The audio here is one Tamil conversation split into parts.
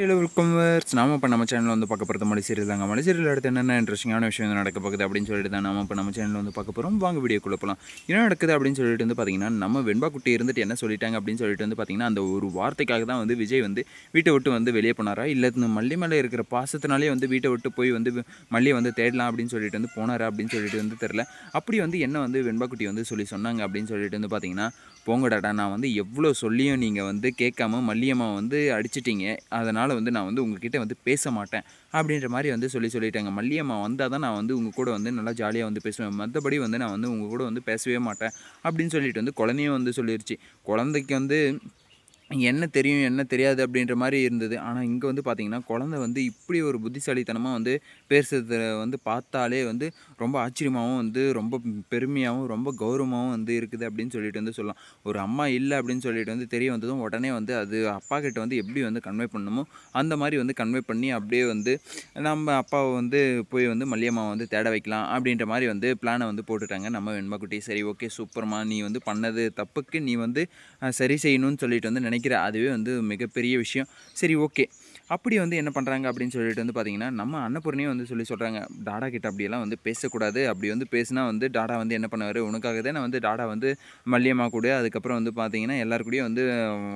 ஹலோ வெல்கம் வர்ஸ் நாம இப்போ நம்ம சேனலில் வந்து பார்க்க போகிறது மலை சீரியல் தாங்க. மலை சீரியல் அடுத்து என்னென்ன இன்ட்ரெஸ்டிங்கான விஷயம் வந்து நடக்க போகுது அப்படின்னு சொல்லிட்டு தான் நம்ம இப்போ நம்ம சேனலில் வந்து பார்க்க போகிறோம் வாங்க வீடியோக்குள்ளே போகலாம் என்ன நடக்குது அப்படின்னு சொல்லிட்டு வந்து பார்த்தீங்கன்னா நம்ம வெண்பா குட்டி இருந்துட்டு என்ன சொல்லிட்டாங்க அப்படின்னு சொல்லிட்டு வந்து பார்த்தீங்கன்னா அந்த ஒரு வார்த்தைக்காக தான் வந்து விஜய் வந்து வீட்டை விட்டு வந்து வெளியே போனாரா? இல்லை இந்த மல்லி மேலே இருக்கிற பாசத்தினாலே வந்து வீட்டை விட்டு போய் வந்து மல்லியை வந்து தேடலாம் அப்படின்னு சொல்லிட்டு வந்து போனாரா அப்படின்னு சொல்லிட்டு வந்து தெரில அப்படி வந்து என்ன வந்து வெண்பா குட்டி வந்து சொல்லி சொன்னாங்க அப்படின்னு சொல்லிட்டு வந்து பார்த்தீங்கன்னா போங்கடாடா நான் வந்து எவ்வளோ சொல்லியும் நீங்கள் வந்து கேட்காம மல்லியம்மா வந்து அடிச்சிட்டீங்க. அதனால் வந்து நான் வந்து உங்ககிட்ட வந்து பேச மாட்டேன் அப்படின்ற மாதிரி வந்து சொல்லி சொல்லிட்டாங்க. மல்லியம்மா வந்தால் தான் நான் வந்து உங்கள் கூட வந்து நல்லா ஜாலியாக வந்து பேசுவேன். மற்றபடி வந்து நான் வந்து உங்கள் கூட வந்து பேசவே மாட்டேன் அப்படின்னு சொல்லிட்டு வந்து குழந்தையும் வந்து சொல்லிருச்சு. குழந்தைக்கு வந்து என்ன தெரியும் என்ன தெரியாது அப்படின்ற மாதிரி இருந்தது. ஆனால் இங்கே வந்து பார்த்திங்கன்னா குழந்த வந்து இப்படி ஒரு புத்திசாலித்தனமாக வந்து பேசுறத வந்து பார்த்தாலே வந்து ரொம்ப ஆச்சரியமாகவும் வந்து ரொம்ப பெருமையாகவும் ரொம்ப கௌரவமாகவும் வந்து இருக்குது அப்படின்னு சொல்லிட்டு வந்து சொல்லலாம். ஒரு அம்மா இல்லை அப்படின்னு சொல்லிட்டு வந்து தெரிய வந்ததும் உடனே வந்து அது அப்பா கிட்ட வந்து எப்படி வந்து கன்வே பண்ணணுமோ அந்த மாதிரி வந்து கன்வே பண்ணி அப்படியே வந்து நம்ம அப்பாவை வந்து போய் வந்து மல்லியம்மாவை வந்து தேட வைக்கலாம் அப்படின்ற மாதிரி வந்து பிளானை வந்து போட்டுட்டாங்க. நம்ம வெண்மக்குட்டி சரி ஓகே சூப்பர்மா நீ வந்து பண்ணது தப்புக்கு நீ வந்து சரி செய்யணும்னு சொல்லிட்டு வந்து நினைக்க நினைக்கிற அதுவே வந்து மிகப்பெரிய விஷயம். சரி ஓகே. அப்படி வந்து என்ன பண்ணுறாங்க அப்படின்னு சொல்லிட்டு வந்து பார்த்தீங்கன்னா நம்ம அன்னபூர்ணியும் வந்து சொல்லி சொல்கிறாங்க டாடா கிட்ட அப்படியெல்லாம் வந்து பேசக்கூடாது. அப்படி வந்து பேசினா வந்து டாடா வந்து என்ன பண்ணுவார்? உனக்காக தான் வந்து டாடா வந்து மல்லியம்மா கூட அதுக்கப்புறம் வந்து பார்த்தீங்கன்னா எல்லாருக்கூடயும் வந்து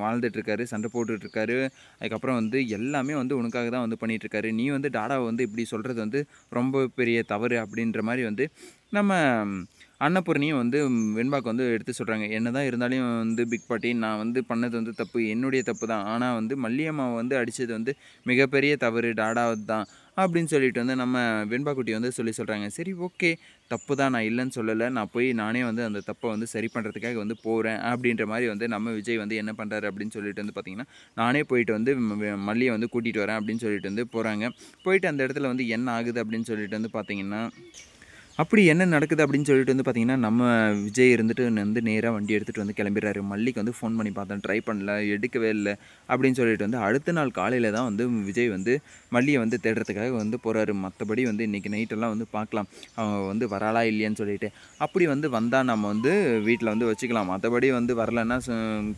வாழ்ந்துட்டுருக்காரு சண்டை போட்டுட்ருக்காரு அதுக்கப்புறம் வந்து எல்லாமே வந்து உனக்காக தான் வந்து பண்ணிகிட்ருக்காரு நீ வந்து டாடாவை வந்து இப்படி சொல்கிறது வந்து ரொம்ப பெரிய தவறு அப்படின்ற மாதிரி வந்து நம்ம அன்னபூர்ணியும் வந்து வெண்பாக்கு வந்து எடுத்து சொல்கிறாங்க என்ன தான் இருந்தாலும் வந்து பிக் பாட்டி நான் வந்து பண்ணது வந்து தப்பு என்னுடைய தப்பு தான். ஆனால் வந்து மல்லியம்மாவை வந்து அடித்தது வந்து மிகப்பெரிய தவறு டாடாவது தான் அப்படின்னு சொல்லிட்டு வந்து நம்ம வெண்பாக்குட்டி வந்து சொல்லி சொல்கிறாங்க சரி ஓகே. தப்பு தான் நான் இல்லைன்னு சொல்லலை. நான் போய் நானே வந்து அந்த தப்பை வந்து சரி பண்ணுறதுக்காக வந்து போகிறேன் அப்படின்ற மாதிரி வந்து நம்ம விஜய் வந்து என்ன பண்ணுறாரு அப்படின்னு சொல்லிட்டு வந்து பார்த்திங்கன்னா நானே போயிட்டு வந்து மல்லியை வந்து கூட்டிகிட்டு வரேன் அப்படின்னு சொல்லிட்டு வந்து போகிறாங்க போயிட்டு அந்த இடத்துல வந்து என்ன ஆகுது அப்படின்னு சொல்லிட்டு வந்து பார்த்திங்கன்னா அப்படி என்ன நடக்குது அப்படின்னு சொல்லிட்டு வந்து பார்த்தீங்கன்னா நம்ம விஜய் இருந்துட்டு வந்து நேராக வண்டி எடுத்துகிட்டு வந்து கிளம்பிடுறாரு. மல்லிக்கு வந்து ஃபோன் பண்ணி பார்த்தேன். ட்ரை பண்ணல எடுக்கவே இல்லை அப்படின்னு சொல்லிட்டு வந்து அடுத்த நாள் காலையில் தான் வந்து விஜய் வந்து மல்லியை வந்து தேடுறதுக்காக வந்து போகிறாரு மற்றபடி வந்து இன்றைக்கி நைட்டெல்லாம் வந்து பார்க்கலாம். அவங்க வந்து வராளா இல்லையான்னு சொல்லிட்டு. அப்படி வந்து வந்தால் நம்ம வந்து வீட்டில் வந்து வச்சுக்கலாம். மற்றபடி வந்து வரலன்னா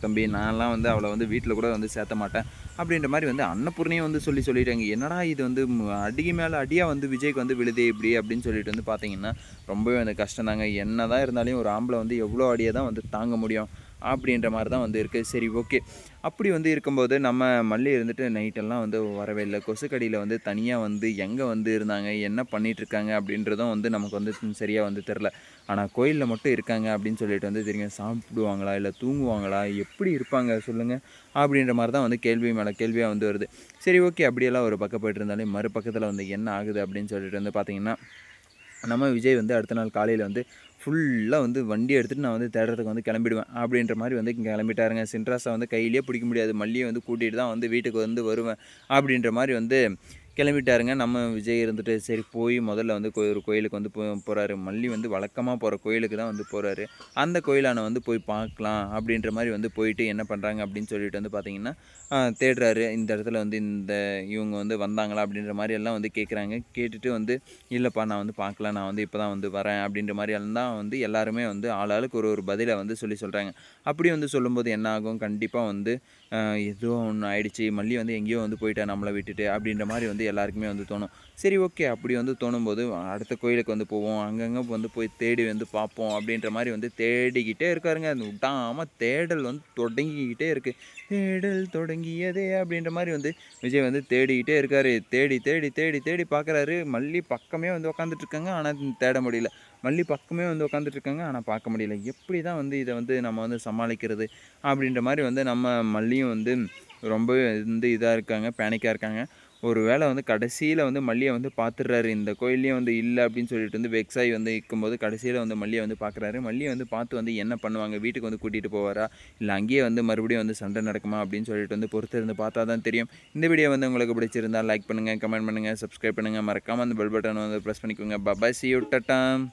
தம்பி நான்லாம் வந்து அவளை வந்து வீட்டில் கூட வந்து சேர்த்த மாட்டேன். அப்படின்ற மாதிரி வந்து அன்னபூர்ணியும் வந்து சொல்லி சொல்லிட்டாங்க. என்னடா இது வந்து அடிக்கு மேலே அடியாக வந்து விஜய்க்கு வந்து விழுதே இப்படி அப்படின்னு சொல்லிட்டு வந்து பார்த்தீங்கன்னா ரொம்பவே வந்து கஷ்டம் தாங்க என்ன தான் இருந்தாலும் ஒரு ஆம்பளை வந்து எவ்வளோ அடியை தான் வந்து தாங்க முடியும். அப்படின்ற மாதிரி தான் வந்து இருக்குது சரி ஓகே. அப்படி வந்து இருக்கும்போது நம்ம மல்லி இருந்துட்டு நைட்டெல்லாம் வந்து வரவே இல்லை. கொசுக்கடியில் வந்து தனியாக வந்து எங்கே வந்து இருந்தாங்க? என்ன பண்ணிகிட்ருக்காங்க அப்படின்றதும் வந்து நமக்கு வந்து சரியாக வந்து தெரில ஆனால் கோயிலில் மட்டும் இருக்காங்க அப்படின்னு சொல்லிட்டு வந்து தெரியும். சாப்பிடுவாங்களா? இல்லை தூங்குவாங்களா? எப்படி இருப்பாங்க? சொல்லுங்கள் அப்படின்ற மாதிரி தான் வந்து கேள்வி மேலே கேள்வியாக வந்து வருது. சரி ஓகே. அப்படியெல்லாம் ஒரு பக்கம் போயிட்டு இருந்தாலே மறுபக்கத்தில் வந்து என்ன ஆகுது அப்படின்னு சொல்லிட்டு வந்து பார்த்திங்கன்னா நம்ம விஜய் வந்து அடுத்த நாள் காலையில் வந்து ஃபுல்லாக வந்து வண்டி எடுத்துகிட்டு நான் வந்து தேடுறதுக்கு வந்து கிளம்பிடுவேன். அப்படின்ற மாதிரி வந்து இங்கே கிளம்பிட்டாருங்க. சின்ட்ராஸை வந்து கையிலே பிடிக்க முடியாது. மல்லியை வந்து கூட்டிகிட்டு தான் வந்து வீட்டுக்கு வந்து வருவேன். அப்படின்ற மாதிரி வந்து கிளம்பிட்டாருங்க. நம்ம விஜய் இருந்துட்டு சரி போய் முதல்ல வந்து ஒரு கோயிலுக்கு வந்து போ போகிறாரு மல்லி வந்து வழக்கமாக போகிற கோயிலுக்கு தான் வந்து போகிறாரு அந்த கோயிலான வந்து போய் பார்க்கலாம் அப்படின்ற மாதிரி வந்து போயிட்டு என்ன பண்ணுறாங்க அப்படின்னு சொல்லிட்டு வந்து பார்த்தீங்கன்னா தேடுறாரு. இந்த இடத்துல வந்து இந்த இவங்க வந்து வந்தாங்களா அப்படின்ற மாதிரி எல்லாம் வந்து கேட்குறாங்க கேட்டுட்டு வந்து இல்லைப்பா நான் வந்து பார்க்கலாம் நான் வந்து இப்போ தான் வந்து வரேன் அப்படின்ற மாதிரி எல்லாம் வந்து எல்லாருமே வந்து ஆளாளுக்கு ஒரு ஒரு பதிலை வந்து சொல்லி சொல்கிறாங்க அப்படி வந்து சொல்லும்போது என்ன ஆகும்? கண்டிப்பாக வந்து எதுவும் ஒன்று ஆயிடுச்சு. மல்லி வந்து எங்கேயோ வந்து போயிட்டா நம்மளை விட்டுட்டு அப்படின்ற மாதிரி வந்து எல்லாருக்குமே வந்து தோணும். சரி ஓகே. அப்படி வந்து தோணும்போது அடுத்த கோயிலுக்கு வந்து போவோம். அங்கங்கே வந்து போய் தேடி வந்து பார்ப்போம் அப்படின்ற மாதிரி வந்து தேடிக்கிட்டே இருக்காருங்க. அது விடாமல் தேடல் வந்து தொடங்கிக்கிட்டே இருக்குது தேடல் தொடங்கியதே அப்படின்ற மாதிரி வந்து விஜய் வந்து தேடிக்கிட்டே இருக்கார். தேடி தேடி தேடி தேடி பார்க்குறாரு. மல்லி பக்கமே வந்து உக்காந்துட்ருக்காங்க. ஆனால் தேட முடியல. மல்லி பக்கமே வந்து உட்காந்துட்ருக்காங்க ஆனால் பார்க்க முடியல. எப்படி தான் வந்து இதை வந்து நம்ம வந்து சமாளிக்கிறது அப்படின்ற மாதிரி வந்து நம்ம மல்லியும் வந்து ரொம்பவே வந்து இதாக இருக்காங்க. பேனிக்காக இருக்காங்க. ஒரு வேளை வந்து கடைசியில் வந்து மல்லியை வந்து பார்த்துடுறாரு இந்த கோயிலையும் வந்து இல்லை அப்படின்னு சொல்லிட்டு வந்து வெக்ஸாய் வந்து இருக்கும்போது கடைசியில் வந்து மல்லியை வந்து பார்க்குறாரு மல்லியை வந்து பார்த்து வந்து என்ன பண்ணுவாங்க? வீட்டுக்கு வந்து கூட்டிகிட்டு போவாரா? இல்லை அங்கேயே வந்து மறுபடியும் வந்து சண்டை நடக்குமா? அப்படின்னு சொல்லிட்டு வந்து பொறுத்து இருந்து பார்த்தா தான் தெரியும். இந்த வீடியோ வந்து உங்களுக்கு பிடிச்சிருந்தால் லைக் பண்ணுங்கள் கமெண்ட் பண்ணுங்கள் சப்ஸ்கிரைப் பண்ணுங்கள் மறக்காமல் அந்த பெல் பட்டன் வந்து ப்ரெஸ் பண்ணிக்கோங்க. Bye bye see you டட்டாம்